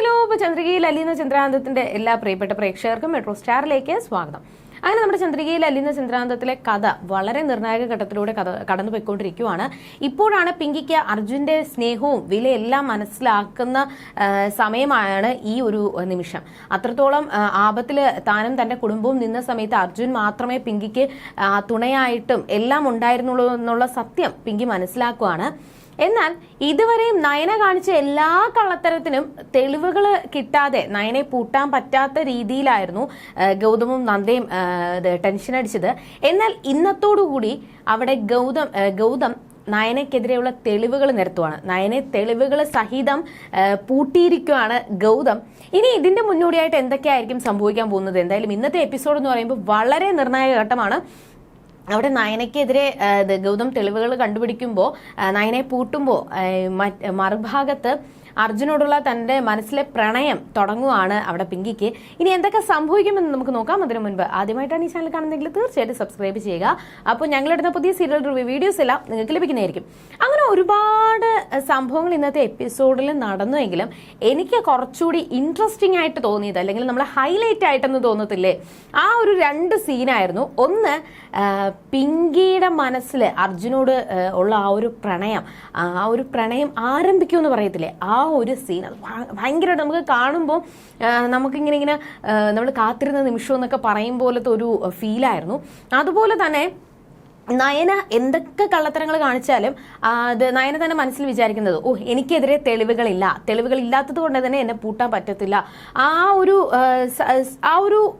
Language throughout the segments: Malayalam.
ഇപ്പോൾ ചന്ദ്രികയിൽ അലിയുന്ന ചന്ദ്രാന്തത്തിന്റെ എല്ലാ പ്രിയപ്പെട്ട പ്രേക്ഷകർക്കും മെട്രോ സ്റ്റാറിലേക്ക് സ്വാഗതം. അങ്ങനെ നമ്മുടെ ചന്ദ്രികയിൽ അലിയുന്ന ചന്ദ്രാന്തത്തിലെ കഥ വളരെ നിർണായക ഘട്ടത്തിലൂടെ കഥ കടന്നു ഇപ്പോഴാണ് പിങ്കിക്ക് അർജുന്റെ സ്നേഹവും വിലയെല്ലാം മനസ്സിലാക്കുന്ന സമയമാണ് ഈ ഒരു നിമിഷം. അത്രത്തോളം ആപത്തിൽ താനും തന്റെ കുടുംബവും നിന്ന സമയത്ത് അർജുൻ മാത്രമേ പിങ്കിക്ക് തുണയായിട്ടും എല്ലാം ഉണ്ടായിരുന്നുള്ളൂ എന്നുള്ള സത്യം പിങ്കി മനസ്സിലാക്കുകയാണ് എന്നാൽ ഇതുവരെയും നയന കാണിച്ച എല്ലാ കള്ളത്തരത്തിനും തെളിവുകൾ കിട്ടാതെ നയനെ പൂട്ടാൻ പറ്റാത്ത രീതിയിലായിരുന്നു ഗൗതമും നന്ദയും ടെൻഷൻ അടിച്ചത്. എന്നാൽ ഇന്നത്തോടുകൂടി അവിടെ ഗൗതം ഗൗതം നയനയ്ക്കെതിരെയുള്ള തെളിവുകൾ നിരത്തുവാണ്. നയനെ തെളിവുകൾ സഹിതം പൂട്ടിയിരിക്കുകയാണ് ഗൗതം. ഇനി ഇതിന്റെ മുന്നോടിയായിട്ട് എന്തൊക്കെയായിരിക്കും സംഭവിക്കാൻ പോകുന്നത്? എന്തായാലും ഇന്നത്തെ എപ്പിസോഡ് എന്ന് പറയുമ്പോൾ വളരെ നിർണായക ഘട്ടമാണ്. അവിടെ നയനയ്ക്കെതിരെ ഗൗതം തെളിവുകൾ കണ്ടുപിടിക്കുമ്പോൾ നയനെ പൂട്ടുമ്പോൾ മറുഭാഗത്ത് അർജുനോടുള്ള തന്റെ മനസ്സിലെ പ്രണയം തുടങ്ങുവാണ് അവിടെ പിങ്കിക്ക്. ഇനി എന്തൊക്കെ സംഭവിക്കുമെന്ന് നമുക്ക് നോക്കാം. അതിനു മുൻപ് ആദ്യമായിട്ടാണ് ഈ ചാനൽ കാണുന്നതെങ്കിൽ തീർച്ചയായിട്ടും സബ്സ്ക്രൈബ് ചെയ്യുക. അപ്പോൾ ഞങ്ങളിടുന്ന പുതിയ സീരിയൽ റിവ്യൂ വീഡിയോസ് എല്ലാം നിങ്ങൾക്ക് ലഭിക്കുന്നതായിരിക്കും. അങ്ങനെ ഒരുപാട് സംഭവങ്ങൾ ഇന്നത്തെ എപ്പിസോഡിൽ നടന്നുവെങ്കിലും എനിക്ക് കുറച്ചുകൂടി ഇൻട്രസ്റ്റിംഗ് ആയിട്ട് തോന്നിയത് അല്ലെങ്കിൽ നമ്മൾ ഹൈലൈറ്റ് ആയിട്ടെന്ന് തോന്നത്തില്ലേ ആ ഒരു രണ്ട് സീനായിരുന്നു ഒന്ന് പിങ്കിയുടെ മനസ്സിൽ അർജുനോട് ഉള്ള ആ ഒരു പ്രണയം ആ ഒരു പ്രണയം ആരംഭിക്കുമെന്ന് പറയത്തില്ലേ? ആ ഒരു സീൻ അത് ഭയങ്കരമായിട്ട് നമുക്ക് കാണുമ്പോൾ നമുക്കിങ്ങനെ ഇങ്ങനെ നമ്മൾ കാത്തിരുന്ന നിമിഷം എന്നൊക്കെ പറയും പോലത്തെ ഒരു ഫീലായിരുന്നു അതുപോലെ തന്നെ നയന എന്തൊക്കെ കള്ളത്തരങ്ങൾ കാണിച്ചാലും അത് നയന തന്നെ മനസ്സിൽ വിചാരിക്കുന്നത് ഓ എനിക്കെതിരെ തെളിവുകളില്ല. തെളിവുകൾ ഇല്ലാത്തത് കൊണ്ട് തന്നെ എന്നെ പൂട്ടാൻ പറ്റത്തില്ല. ആ ഒരു ആ, ഒരു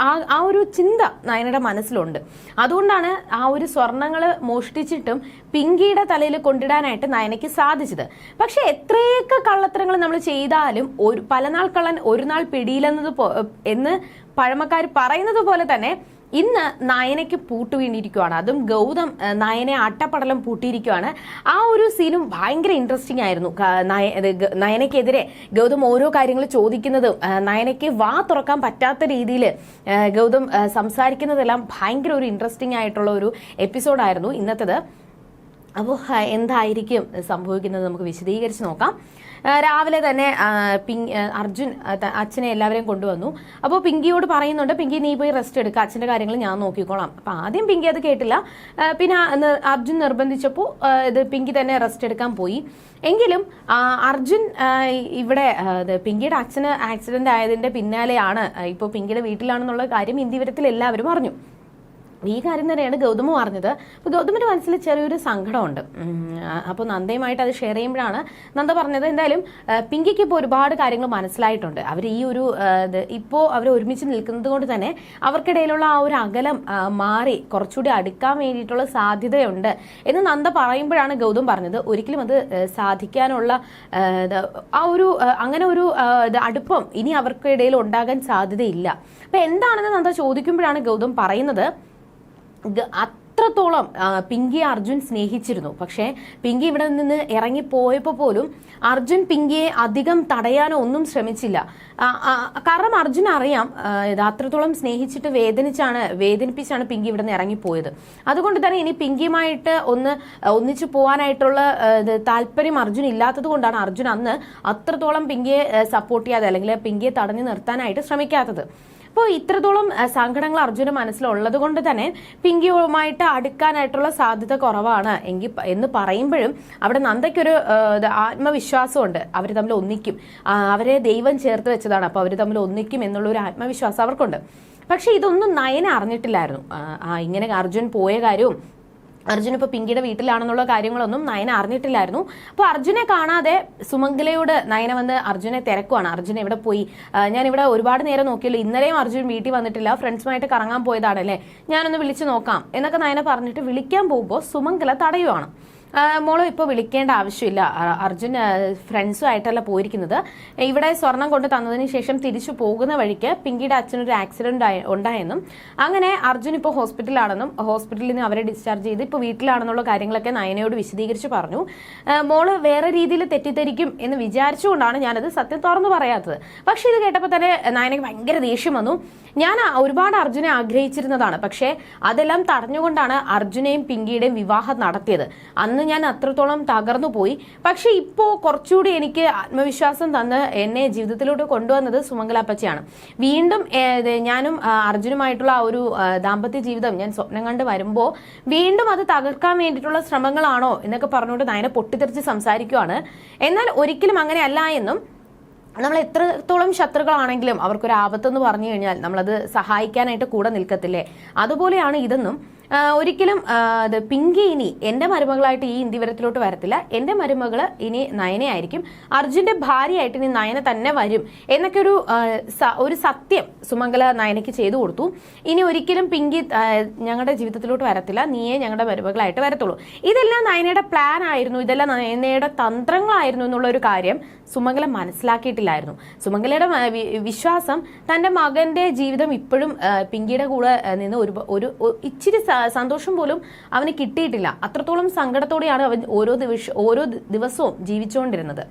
ആ- ഒരു ചിന്ത നയനയുടെ മനസ്സിലുണ്ട്. അതുകൊണ്ടാണ് ആ ഒരു സ്വർണങ്ങൾ മോഷ്ടിച്ചിട്ടും പിങ്കിയുടെ തലയിൽ കൊണ്ടിടാനായിട്ട് നയനയ്ക്ക് സാധിച്ചത്. പക്ഷെ എത്രയൊക്കെ കള്ളത്തരങ്ങൾ നമ്മൾ ചെയ്താലും ഒരു പലനാൾ കള്ളൻ ഒരു നാൾ പിടിയിലെന്നത് എന്ന് പഴമക്കാർ പറയുന്നത് പോലെ തന്നെ ഇന്ന് നയനയ്ക്ക് പൂട്ട് വീണിരിക്കുവാണ് അതും ഗൗതം നയനെ അട്ടപ്പടലം പൂട്ടിയിരിക്കുവാണ്. ആ ഒരു സീനും ഭയങ്കര ഇൻട്രസ്റ്റിംഗ് ആയിരുന്നു. നയനയ്ക്കെതിരെ ഗൗതം ഓരോ കാര്യങ്ങൾ ചോദിക്കുന്നതും നയനയ്ക്ക് വാ തുറക്കാൻ പറ്റാത്ത രീതിയിൽ ഗൗതം സംസാരിക്കുന്നതെല്ലാം ഭയങ്കര ഒരു ഇൻട്രസ്റ്റിംഗ് ആയിട്ടുള്ള ഒരു എപ്പിസോഡായിരുന്നു ഇന്നത്തേത്. അപ്പോൾ എന്തായിരിക്കും സംഭവിക്കുന്നത് നമുക്ക് വിശദീകരിച്ച് നോക്കാം. രാവിലെ തന്നെ അർജുൻ അച്ഛനെ എല്ലാവരെയും കൊണ്ടുവന്നു. അപ്പോൾ പിങ്കിയോട് പറയുന്നുണ്ട് പിങ്കി നീ പോയി റെസ്റ്റ് എടുക്കുക അച്ഛന്റെ കാര്യങ്ങൾ ഞാൻ നോക്കിക്കോളാം. അപ്പം ആദ്യം പിങ്കി അത് കേട്ടില്ല. പിന്നെ അർജുൻ നിർബന്ധിച്ചപ്പോൾ ഇത് പിങ്കി തന്നെ റെസ്റ്റ് എടുക്കാൻ പോയി. എങ്കിലും അർജുൻ ഇവിടെ പിങ്കിയുടെ അച്ഛന് ആക്സിഡന്റ് ആയതിന്റെ പിന്നാലെയാണ് ഇപ്പോൾ പിങ്കിയുടെ വീട്ടിലാണെന്നുള്ള കാര്യം ഇന്ത്യവരത്തിൽ എല്ലാവരും അറിഞ്ഞു. ഈ കാര്യം തന്നെയാണ് ഗൗതമ പറഞ്ഞത്. അപ്പോൾ ഗൗതമിന്റെ മനസ്സിൽ ചെറിയൊരു സങ്കടമുണ്ട്. അപ്പോൾ നന്ദയുമായിട്ട് അത് ഷെയർ ചെയ്യുമ്പോഴാണ് നന്ദ പറഞ്ഞത് എന്തായാലും പിങ്കിക്ക് ഇപ്പോൾ ഒരുപാട് കാര്യങ്ങൾ മനസ്സിലായിട്ടുണ്ട്. അവർ ഈ ഒരു ഇപ്പോൾ അവർ ഒരുമിച്ച് നിൽക്കുന്നത് കൊണ്ട് തന്നെ അവർക്കിടയിലുള്ള ആ ഒരു അകലം മാറി കുറച്ചുകൂടി അടുക്കാൻ വേണ്ടിയിട്ടുള്ള സാധ്യതയുണ്ട് എന്ന് നന്ദ പറയുമ്പോഴാണ് ഗൗതം പറഞ്ഞത്. ഒരിക്കലും അത് സാധിക്കാനുള്ള ആ, ഒരു അങ്ങനെ ഒരു അടുപ്പം ഇനി അവർക്കിടയിൽ ഉണ്ടാകാൻ സാധ്യതയില്ല. അപ്പൊ എന്താണെന്ന് നന്ദ ചോദിക്കുമ്പോഴാണ് ഗൗതം പറയുന്നത്. അത്രത്തോളം പിങ്കി അർജുൻ സ്നേഹിച്ചിരുന്നു. പക്ഷേ പിങ്കി ഇവിടെ നിന്ന് ഇറങ്ങിപ്പോയപ്പോൾ പോലും അർജുൻ പിങ്കിയെ അധികം തടയാനോ ഒന്നും ശ്രമിച്ചില്ല. കാരണം അർജുൻ അറിയാം അത്രത്തോളം സ്നേഹിച്ചിട്ട് വേദനിച്ചാണ് വേദനിപ്പിച്ചാണ് പിങ്കി ഇവിടെ നിന്ന് ഇറങ്ങിപ്പോയത് അതുകൊണ്ട് തന്നെ ഇനി പിങ്കിയുമായിട്ട് ഒന്ന് ഒന്നിച്ചു പോകാനായിട്ടുള്ള താല്പര്യം അർജുൻ ഇല്ലാത്തത് കൊണ്ടാണ് അർജുൻ അന്ന് അത്രത്തോളം പിങ്കിയെ സപ്പോർട്ട് ചെയ്യാതെ അല്ലെങ്കിൽ പിങ്കിയെ തടഞ്ഞു നിർത്താനായിട്ട് ശ്രമിക്കാത്തത്. അപ്പോൾ ഇത്രത്തോളം സങ്കടങ്ങൾ അർജുന മനസ്സിലുള്ളത് കൊണ്ട് തന്നെ പിങ്കിയുമായിട്ട് അടുക്കാനായിട്ടുള്ള സാധ്യത കുറവാണ്. എങ്കിൽ എന്ന് പറയുമ്പോഴും അവിടെ നന്ദയ്ക്കൊരു ആത്മവിശ്വാസമുണ്ട്. അവർ തമ്മിൽ ഒന്നിക്കും. അവരെ ദൈവം ചേർത്ത് വെച്ചതാണ്. അപ്പോൾ അവർ തമ്മിൽ ഒന്നിക്കും എന്നുള്ള ഒരു ആത്മവിശ്വാസം അവർക്കുണ്ട്. പക്ഷെ ഇതൊന്നും നയന അറിഞ്ഞിട്ടില്ലായിരുന്നു. ഇങ്ങനെ അർജുൻ പോയ കാര്യവും അർജുൻ ഇപ്പോൾ പിങ്കിയുടെ വീട്ടിലാണെന്നുള്ള കാര്യങ്ങളൊന്നും നയന അറിഞ്ഞിട്ടില്ലായിരുന്നു. അപ്പോൾ അർജുനെ കാണാതെ സുമംഗലയോട് നയന വന്ന് അർജുനെ തിരക്കുവാണ്. അർജുൻ എവിടെ പോയി? ഞാൻ ഇവിടെ ഒരുപാട് നേരം നോക്കിയല്ലോ. ഇന്നലെയും അർജുൻ വീട്ടിൽ വന്നിട്ടില്ല. ഫ്രണ്ട്സുമായിട്ട് കറങ്ങാൻ പോയതാണല്ലേ? ഞാനൊന്ന് വിളിച്ചു നോക്കാം എന്നൊക്കെ നയന പറഞ്ഞിട്ട് വിളിക്കാൻ പോകുമ്പോൾ സുമംഗല തടയുവാണ്. മോൾ ഇപ്പോൾ വിളിക്കേണ്ട ആവശ്യമില്ല. അർജുൻ ഫ്രണ്ട്സുമായിട്ടല്ല പോയിരിക്കുന്നത്. ഇവിടെ സ്വർണം കൊണ്ട് തന്നതിന് ശേഷം തിരിച്ചു പോകുന്ന വഴിക്ക് പിങ്കിയുടെ അച്ഛനൊരു ആക്സിഡന്റ് ഉണ്ടായെന്നും അങ്ങനെ അർജുൻ ഇപ്പോൾ ഹോസ്പിറ്റലാണെന്നും ഹോസ്പിറ്റലിൽ നിന്ന് അവരെ ഡിസ്ചാർജ് ചെയ്ത് ഇപ്പോൾ വീട്ടിലാണെന്നുള്ള കാര്യങ്ങളൊക്കെ നയനയോട് വിശദീകരിച്ച് പറഞ്ഞു. മോൾ വേറെ രീതിയിൽ തെറ്റിദ്ധരിക്കും എന്ന് വിചാരിച്ചുകൊണ്ടാണ് ഞാനത് സത്യം തുറന്നു പറയാത്തത്. പക്ഷേ ഇത് കേട്ടപ്പോൾ തന്നെ നയനയ്ക്ക് ഭയങ്കര ദേഷ്യം വന്നു. ഞാൻ ഒരുപാട് അർജുനെ ആഗ്രഹിച്ചിരുന്നതാണ്. പക്ഷേ അതെല്ലാം തടഞ്ഞുകൊണ്ടാണ് അർജുനെയും പിങ്കിയുടെയും വിവാഹം നടത്തിയത്. അന്ന് ഞാൻ അത്രത്തോളം തകർന്നു പോയി. പക്ഷെ ഇപ്പോൾ കുറച്ചുകൂടി എനിക്ക് ആത്മവിശ്വാസം തന്ന് എന്നെ ജീവിതത്തിലോട്ട് കൊണ്ടുവന്നത് സുമംഗല അപ്പച്ചയാണ്. വീണ്ടും ഞാനും അർജുനുമായിട്ടുള്ള ആ ഒരു ദാമ്പത്യ ജീവിതം ഞാൻ സ്വപ്നം കണ്ട് വരുമ്പോൾ വീണ്ടും അത് തകർക്കാൻ വേണ്ടിയിട്ടുള്ള ശ്രമങ്ങളാണോ എന്നൊക്കെ പറഞ്ഞുകൊണ്ട് നയനെ പൊട്ടിത്തെറിച്ച് സംസാരിക്കുവാണ്. എന്നാൽ ഒരിക്കലും അങ്ങനെയല്ല എന്നും നമ്മൾ എത്രത്തോളം ശത്രുക്കളാണെങ്കിലും അവർക്കൊരു ആപത്തെന്ന് പറഞ്ഞു കഴിഞ്ഞാൽ നമ്മളത് സഹായിക്കാനായിട്ട് കൂടെ നിൽക്കത്തില്ലേ? അതുപോലെയാണ് ഇതെന്നും ഒരിക്കലും അത് പിങ്കി ഇനി എന്റെ മരുമകളായിട്ട് ഈ ഇന്ത്യവരത്തിലോട്ട് വരത്തില്ല. എന്റെ മരുമകൾ ഇനി നയനയായിരിക്കും അർജുന്റെ ഭാര്യയായിട്ട് ഇനി നയന തന്നെ വരും എന്നൊക്കെ ഒരു ഒരു സത്യം സുമംഗല നയനയ്ക്ക് ചെയ്തു കൊടുത്തു. ഇനി ഒരിക്കലും പിങ്കി ഞങ്ങളുടെ ജീവിതത്തിലോട്ട് വരത്തില്ല. നീയെ ഞങ്ങളുടെ മരുമകളായിട്ട് വരത്തുള്ളൂ. ഇതെല്ലാം നയനയുടെ പ്ലാൻ ആയിരുന്നു. ഇതെല്ലാം നയനയുടെ തന്ത്രങ്ങളായിരുന്നു എന്നുള്ള ഒരു കാര്യം സുമംഗല മനസ്സിലാക്കിയിട്ടില്ലായിരുന്നു. സുമംഗലയുടെ വിശ്വാസം തന്റെ മകന്റെ ജീവിതം ഇപ്പോഴും പിങ്കിയുടെ കൂടെ നിന്ന് ഒരു ഒരു ഇച്ചിരി സന്തോഷം പോലും അവന് കിട്ടിയിട്ടില്ല. അത്രത്തോളം സങ്കടത്തോടെയാണ് അവൻ ഓരോ ദിവസ ഓരോ ദിവസവും ജീവിച്ചുകൊണ്ടിരുന്നത്.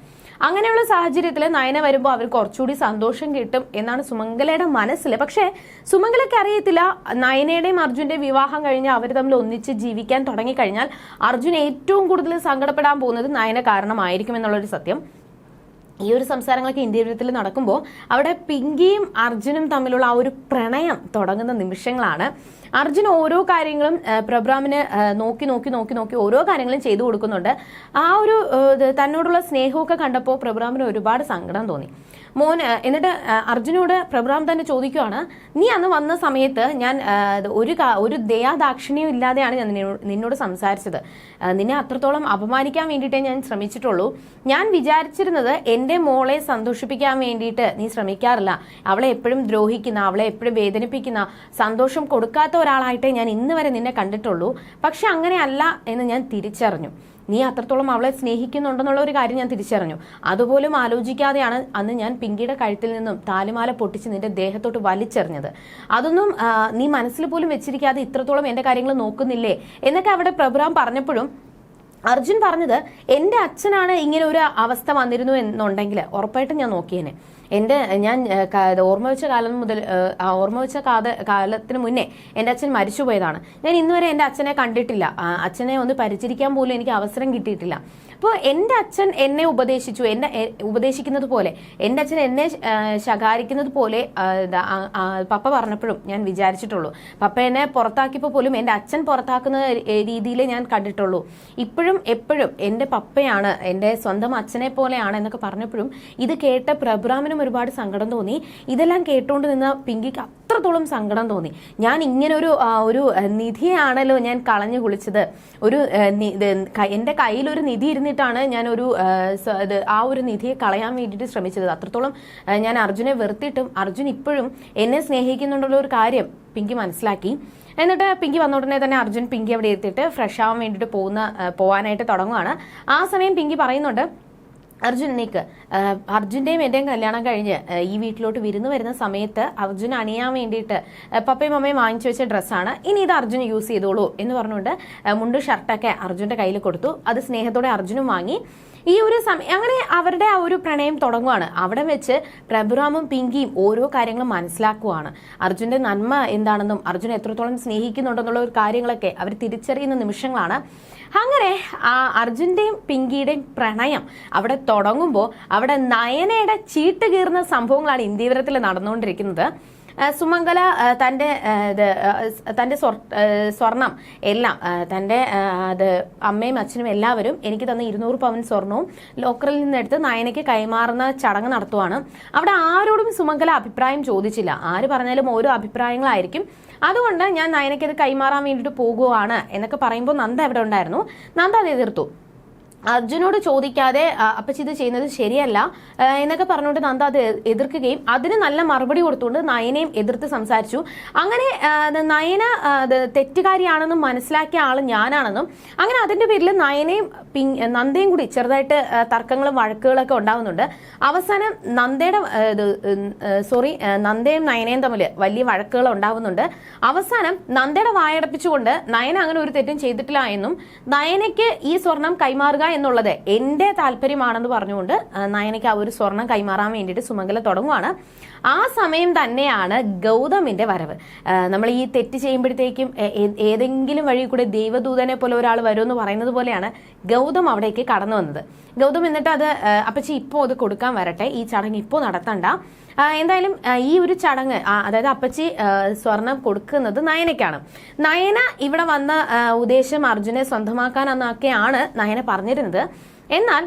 അങ്ങനെയുള്ള സാഹചര്യത്തിൽ നയന വരുമ്പോൾ അവർ കുറച്ചുകൂടി സന്തോഷം കിട്ടും എന്നാണ് സുമംഗലയുടെ മനസ്സിൽ പക്ഷേ സുമംഗലയ്ക്ക് അറിയത്തില്ല നയനയുടെയും അർജുന്റെയും വിവാഹം കഴിഞ്ഞ് അവർ തമ്മിൽ ഒന്നിച്ച് ജീവിക്കാൻ തുടങ്ങിക്കഴിഞ്ഞാൽ അർജുൻ ഏറ്റവും കൂടുതൽ സങ്കടപ്പെടാൻ പോകുന്നത് നയന കാരണമായിരിക്കും എന്നുള്ളൊരു സത്യം. ഈ ഒരു സംസാരങ്ങളൊക്കെ ഇന്ത്യയിൽ നടക്കുമ്പോൾ അവിടെ പിങ്കിയും അർജുനും തമ്മിലുള്ള ആ ഒരു പ്രണയം തുടങ്ങുന്ന നിമിഷങ്ങളാണ്. അർജുൻ ഓരോ കാര്യങ്ങളും പ്രഭ്രാമിന് നോക്കി നോക്കി നോക്കി നോക്കി ഓരോ കാര്യങ്ങളും ചെയ്തു കൊടുക്കുന്നുണ്ട്. ആ ഒരു തന്നോടുള്ള സ്നേഹമൊക്കെ കണ്ടപ്പോൾ പ്രഭ്രാമിന് ഒരുപാട് സങ്കടം തോന്നി. മോൻ എന്നിട്ട് അർജുനോട് പ്രഭുറാം തന്നെ ചോദിക്കുവാണ് നീ അന്ന് വന്ന സമയത്ത് ഞാൻ ഒരു ഒരു ദയാദാക്ഷിണ്യം ഇല്ലാതെയാണ് ഞാൻ നിന്നോട് സംസാരിച്ചത്. നിന്നെ അത്രത്തോളം അപമാനിക്കാൻ വേണ്ടിയിട്ടേ ഞാൻ ശ്രമിച്ചിട്ടുള്ളൂ. ഞാൻ വിചാരിച്ചിരുന്നത് എന്റെ മോളെ സന്തോഷിപ്പിക്കാൻ വേണ്ടിയിട്ട് നീ ശ്രമിക്കാറില്ല. അവളെ എപ്പോഴും ദ്രോഹിക്കുന്ന അവളെ എപ്പോഴും വേദനിപ്പിക്കുന്ന സന്തോഷം കൊടുക്കാത്ത ഒരാളായിട്ടേ ഞാൻ ഇന്ന് വരെ നിന്നെ കണ്ടിട്ടുള്ളൂ. പക്ഷെ അങ്ങനെയല്ല എന്ന് ഞാൻ തിരിച്ചറിഞ്ഞു. നീ അത്രത്തോളം അവളെ സ്നേഹിക്കുന്നുണ്ടെന്നുള്ള ഒരു കാര്യം ഞാൻ തിരിച്ചറിഞ്ഞു. അതുപോലും ആലോചിക്കാതെയാണ് അന്ന് ഞാൻ പിങ്കിയുടെ കഴുത്തിൽ നിന്നും താലിമാല പൊട്ടിച്ച് നിന്റെ ദേഹത്തോട്ട് വലിച്ചെറിഞ്ഞത്. അതൊന്നും നീ മനസ്സിൽ പോലും വെച്ചിരിക്കാതെ ഇത്രത്തോളം എന്റെ കാര്യങ്ങൾ നോക്കുന്നില്ലേ? എന്നൊക്കെ അവിടെ പ്രഭുറാം പറഞ്ഞപ്പോഴും അർജുൻ പറഞ്ഞത് എന്റെ അച്ഛനാണ് ഇങ്ങനെ ഒരു അവസ്ഥ വന്നിരുന്നു എന്നുണ്ടെങ്കിൽ ഉറപ്പായിട്ടും ഞാൻ നോക്കിയേനെ. എന്റെ ഞാൻ ഓർമ്മ വെച്ച കാലം മുതൽ ഓർമ്മ വെച്ച കാത കാലത്തിന് മുന്നേ എന്റെ അച്ഛൻ മരിച്ചുപോയതാണ്. ഞാൻ ഇന്നുവരെ എന്റെ അച്ഛനെ കണ്ടിട്ടില്ല. അച്ഛനെ ഒന്ന് പരിചരിക്കാൻ പോലും എനിക്ക് അവസരം കിട്ടിയിട്ടില്ല. അപ്പോൾ എന്റെ അച്ഛൻ എന്നെ ഉപദേശിച്ചു. എന്നെ ഉപദേശിക്കുന്നത് പോലെ എന്റെ അച്ഛൻ എന്നെ ശകാരിക്കുന്നത് പോലെ പപ്പ പറഞ്ഞപ്പോഴും ഞാൻ വിചാരിച്ചിട്ടുള്ളൂ. പപ്പ എന്നെ പുറത്താക്കിയപ്പോൾ പോലും എന്റെ അച്ഛൻ പുറത്താക്കുന്ന രീതിയിൽ ഞാൻ കണ്ടിട്ടുള്ളൂ. ഇപ്പോഴും എപ്പോഴും എന്റെ പപ്പയാണ് എന്റെ സ്വന്തം അച്ഛനെ പോലെയാണ് എന്നൊക്കെ പറഞ്ഞപ്പോഴും ഇത് കേട്ട പ്രഭ്രാമിനും ഒരുപാട് സങ്കടം തോന്നി. ഇതെല്ലാം കേട്ടുകൊണ്ട് നിന്ന പിങ്കിക്ക് അത്രത്തോളം സങ്കടം തോന്നി. ഞാൻ ഇങ്ങനെ ഒരു ഒരു നിധിയാണല്ലോ ഞാൻ കളഞ്ഞു കുളിച്ചത്. ഒരു എന്റെ കയ്യിൽ ഒരു നിധി ഇരുന്നിട്ടാണ് ഞാൻ ഒരു ആ, ഒരു നിധിയെ കളയാൻ വേണ്ടിയിട്ട് ശ്രമിച്ചത്. അത്രത്തോളം ഞാൻ അർജുനെ വെറുത്തിട്ടും അർജുൻ ഇപ്പോഴും എന്നെ സ്നേഹിക്കുന്നുണ്ടുള്ള ഒരു കാര്യം പിങ്കി മനസ്സിലാക്കി. എന്നിട്ട് പിങ്കി വന്ന ഉടനെ തന്നെ അർജുൻ പിങ്കി അവിടെ എത്തിയിട്ട് ഫ്രഷ് ആവാൻ വേണ്ടിയിട്ട് പോകുന്ന പോകാനായിട്ട് തുടങ്ങുവാണ്. ആ സമയം പിങ്കി പറയുന്നുണ്ട് അർജുൻ നീക്ക്. അർജുന്റെയും എന്റെയും കല്യാണം കഴിഞ്ഞ് ഈ വീട്ടിലോട്ട് വിരുന്ന് വരുന്ന സമയത്ത് അർജുൻ അണിയാൻ വേണ്ടിയിട്ട് പപ്പയും മമ്മയും വാങ്ങിച്ചു വെച്ച ഡ്രസ്സാണ്. ഇനി ഇത് അർജുൻ യൂസ് ചെയ്തോളൂ എന്ന് പറഞ്ഞുകൊണ്ട് മുണ്ട് ഷർട്ടൊക്കെ അർജുന്റെ കയ്യിൽ കൊടുത്തു. അത് സ്നേഹത്തോടെ അർജുനും വാങ്ങി. ഈ ഒരു സമയം അങ്ങനെ അവരുടെ ആ ഒരു പ്രണയം തുടങ്ങുവാണ്. അവിടെ വെച്ച് പ്രഭുറാമും പിങ്കിയും ഓരോ കാര്യങ്ങളും മനസ്സിലാക്കുവാണ്. അർജുന്റെ നന്മ എന്താണെന്നും അർജുൻ എത്രത്തോളം സ്നേഹിക്കുന്നുണ്ടെന്നുള്ള ഒരു കാര്യങ്ങളൊക്കെ അവർ തിരിച്ചറിയുന്ന നിമിഷങ്ങളാണ്. അങ്ങനെ ആ അർജുന്റെയും പിങ്കിയുടെയും പ്രണയം അവിടെ തുടങ്ങുമ്പോൾ അവിടെ നയനയുടെ ചീട്ട് കീറുന്ന സംഭവങ്ങളാണ് ഇന്ത്യവരത്തിൽ നടന്നുകൊണ്ടിരിക്കുന്നത്. സുമംഗല തന്റെ തന്റെ സ്വർ സ്വർണം എല്ലാം തന്റെ അത് അമ്മയും അച്ഛനും എല്ലാവരും എനിക്ക് തന്ന ഇരുന്നൂറ് പവൻ സ്വർണവും ലോക്കറിൽ നിന്നെടുത്ത് നയനയ്ക്ക് കൈമാറുന്ന ചടങ്ങ് നടത്തുവാണ്. അവിടെ ആരോടും സുമംഗല അഭിപ്രായം ചോദിച്ചില്ല. ആര് പറഞ്ഞാലും ഓരോ അഭിപ്രായങ്ങളായിരിക്കും. അതുകൊണ്ട് ഞാൻ നയനയ്ക്ക് അത് കൈമാറാൻ വേണ്ടിയിട്ട് പോകുവാണ് എന്നൊക്കെ പറയുമ്പോൾ നന്ദ അവിടെ ഉണ്ടായിരുന്നു. നന്ദ അത് എതിർത്തു. അർജുനോട് ചോദിക്കാതെ അപ്പച്ചി ഇത് ചെയ്യുന്നത് ശരിയല്ല എന്നൊക്കെ പറഞ്ഞുകൊണ്ട് നന്ദ അത് എതിർക്കുകയും അതിന് നല്ല മറുപടി കൊടുത്തുകൊണ്ട് നയനയും എതിർത്ത് സംസാരിച്ചു. അങ്ങനെ നയന തെറ്റുകാരിയാണെന്നും മനസ്സിലാക്കിയ ആൾ ഞാനാണെന്നും അങ്ങനെ അതിന്റെ പേരിൽ നയനയും പിങ് നന്ദയും കൂടി ചെറുതായിട്ട് തർക്കങ്ങളും വഴക്കുകളൊക്കെ ഉണ്ടാവുന്നുണ്ട്. അവസാനം നന്ദയുടെ സോറി നന്ദയും നയനയും തമ്മിൽ വലിയ വഴക്കുകൾ ഉണ്ടാവുന്നുണ്ട്. അവസാനം നന്ദയുടെ വായടപ്പിച്ചുകൊണ്ട് നയന അങ്ങനെ ഒരു തെറ്റും ചെയ്തിട്ടില്ല എന്നും നയനയ്ക്ക് ഈ സ്വർണം കൈമാറുക എന്നുള്ളത് എന്റെ താല്പര്യമാണെന്ന് പറഞ്ഞുകൊണ്ട് നയനയ്ക്ക് ആ ഒരു സ്വർണം കൈമാറാൻ വേണ്ടിയിട്ട് സുമംഗല തുടങ്ങുവാണ്. ആ സമയം തന്നെയാണ് ഗൗതമിന്റെ വരവ്. നമ്മൾ ഈ തെറ്റ് ചെയ്യുമ്പോഴത്തേക്കും ഏതെങ്കിലും വഴി കൂടെ ദൈവദൂതനെ പോലെ ഒരാൾ വരുമെന്ന് പറയുന്നത് പോലെയാണ് ഗൗതം അവിടേക്ക് കടന്നു വന്നത്. ഗൗതം എന്നിട്ട് അത് അപ്പച്ചി ഇപ്പോ അത് കൊടുക്കാൻ വരട്ടെ. ഈ ചടങ്ങ് ഇപ്പോ നടത്തണ്ട. എന്തായാലും ഈ ഒരു ചടങ്ങ് അതായത് അപ്പച്ചി സ്വർണം കൊടുക്കുന്നത് നയനയ്ക്കാണ്. നയന ഇവിടെ വന്ന ഉദ്ദേശം അർജുനെ സ്വന്തമാക്കാനെന്നൊക്കെയാണ് നയന പറഞ്ഞിരുന്നത്. എന്നാൽ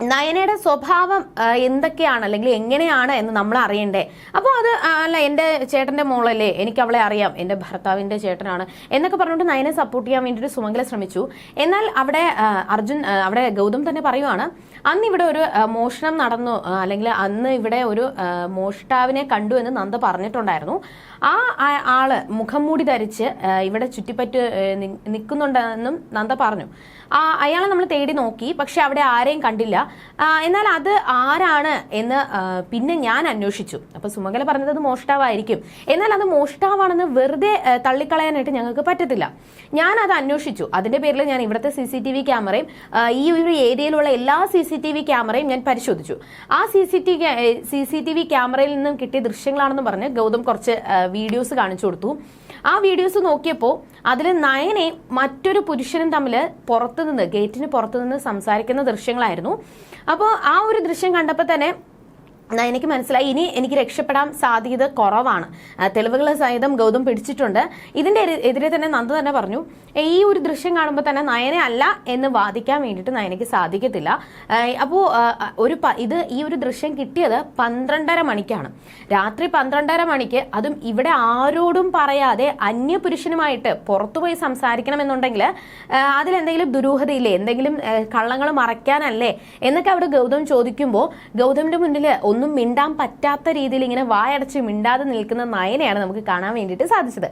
നയനയുടെ സ്വഭാവം എന്തൊക്കെയാണ്? അല്ലെങ്കിൽ എങ്ങനെയാണ് എന്ന് നമ്മൾ അറിയണ്ടേ? അപ്പോൾ അത് അല്ല എന്റെ ചേട്ടന്റെ മോളല്ലേ എനിക്ക് അവളെ അറിയാം. എന്റെ ഭർത്താവിന്റെ ചേട്ടനാണ് എന്നൊക്കെ പറഞ്ഞുകൊണ്ട് നയനെ സപ്പോർട്ട് ചെയ്യാൻ വേണ്ടിയിട്ട് സുമംഗല ശ്രമിച്ചു. എന്നാൽ അവിടെ അർജുൻ അവിടെ ഗൗതം തന്നെ പറയുവാണ് അന്ന് ഇവിടെ ഒരു മോഷണം നടന്നു. അല്ലെങ്കിൽ അന്ന് ഇവിടെ ഒരു മോഷ്ടാവിനെ കണ്ടു എന്ന് നന്ദ പറഞ്ഞിട്ടുണ്ടായിരുന്നു. ആ ആൾ മുഖം മൂടി ധരിച്ച് ഇവിടെ ചുറ്റിപ്പറ്റ് നിൽക്കുന്നുണ്ടെന്നും നന്ദ പറഞ്ഞു. ആ അയാളെ നമ്മൾ തേടി നോക്കി പക്ഷെ അവിടെ ആരെയും കണ്ടില്ല. എന്നാൽ അത് ആരാണ് എന്ന് പിന്നെ ഞാൻ അന്വേഷിച്ചു. അപ്പൊ സുമംഗല പറഞ്ഞത് അത് മോഷ്ടാവായിരിക്കും. എന്നാൽ അത് മോഷ്ടാവാണെന്ന് വെറുതെ തള്ളിക്കളയാനായിട്ട് ഞങ്ങൾക്ക് പറ്റത്തില്ല. ഞാൻ അത് അന്വേഷിച്ചു. അതിന്റെ പേരിൽ ഞാൻ ഇവിടുത്തെ സി സി ടി വി ക്യാമറയും ഈ ഒരു ഏരിയയിലുള്ള എല്ലാ സി സി ടി വി ക്യാമറയും ഞാൻ പരിശോധിച്ചു. ആ C C T C C T V ക്യാമറയിൽ നിന്നും കിട്ടിയ ദൃശ്യങ്ങളാണെന്ന് പറഞ്ഞ് ഗൗതം കുറച്ച് വീഡിയോസ് കാണിച്ചു കൊടുത്തു. ആ വീഡിയോസ് നോക്കിയപ്പോൾ അതിൽ നയനെ മറ്റൊരു പുരുഷനും തമ്മിൽ പുറത്തുനിന്ന് ഗേറ്റിന് പുറത്തുനിന്ന് സംസാരിക്കുന്ന ദൃശ്യങ്ങളായിരുന്നു. അപ്പോൾ ആ ഒരു ദൃശ്യം കണ്ടപ്പോൾ തന്നെ എനിക്ക് മനസ്സിലായി. ഇനി എനിക്ക് രക്ഷപ്പെടാൻ സാധ്യത കുറവാണ്. തെളിവുകൾ സഹിതം ഗൗതം പിടിച്ചിട്ടുണ്ട്. ഇതിന്റെ എതി- എതിരെ തന്നെ നന്ദു തന്നെ പറഞ്ഞു ഈ ഒരു ദൃശ്യം കാണുമ്പോൾ തന്നെ നയനെ അല്ല എന്ന് വാദിക്കാൻ വേണ്ടിയിട്ട് നയനയ്ക്ക് സാധിക്കത്തില്ല. അപ്പോൾ ഒരു ഇത് ഈ ഒരു ദൃശ്യം കിട്ടിയത് പന്ത്രണ്ടര മണിക്കാണ്. രാത്രി പന്ത്രണ്ടര മണിക്ക് അതും ഇവിടെ ആരോടും പറയാതെ അന്യപുരുഷനുമായിട്ട് പുറത്തുപോയി സംസാരിക്കണമെന്നുണ്ടെങ്കിൽ അതിലെന്തെങ്കിലും ദുരൂഹതയില്ലേ? എന്തെങ്കിലും കള്ളങ്ങൾ മറയ്ക്കാനല്ലേ? എന്നൊക്കെ അവിടെ ഗൗതം ചോദിക്കുമ്പോൾ ഗൗതമിന്റെ മുന്നിൽ ഒന്നും മിണ്ടാൻ പറ്റാത്ത രീതിയിൽ ഇങ്ങനെ വായടച്ച് മിണ്ടാതെ നിൽക്കുന്ന നയനെയാണ് നമുക്ക് കാണാൻ വേണ്ടിയിട്ട് സാധിച്ചത്.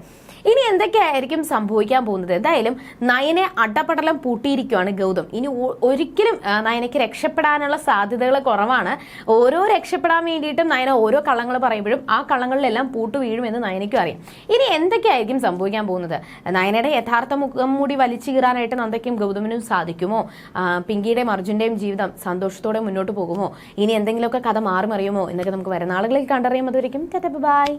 ഇനി എന്തൊക്കെയായിരിക്കും സംഭവിക്കാൻ പോകുന്നത്? എന്തായാലും നയനെ അടപടലം പൂട്ടിയിരിക്കുകയാണ് ഗൗതം. ഇനി ഒരിക്കലും നയനയ്ക്ക് രക്ഷപ്പെടാനുള്ള സാധ്യതകൾ കുറവാണ്. ഓരോ രക്ഷപ്പെടാൻ വേണ്ടിയിട്ടും നയന ഓരോ കള്ളങ്ങൾ പറയുമ്പോഴും ആ കള്ളങ്ങളിലെല്ലാം പൂട്ടു വീഴുമെന്ന് നയനയ്ക്കും അറിയാം. ഇനി എന്തൊക്കെയായിരിക്കും സംഭവിക്കാൻ പോകുന്നത്? നയനയുടെ യഥാർത്ഥ മുഖം മൂടി വലിച്ചു കീറാനായിട്ട് നന്ദയ്ക്കും ഗൗതമിനും സാധിക്കുമോ? പിങ്കിയുടെയും അർജുന്റെയും ജീവിതം സന്തോഷത്തോടെ മുന്നോട്ട് പോകുമോ? ഇനി എന്തെങ്കിലുമൊക്കെ കഥ മാറി മറിയുമോ എന്നൊക്കെ നമുക്ക് വരുന്ന ആളുകളിൽ കണ്ടറിയാം അതുവരെയും ബൈ.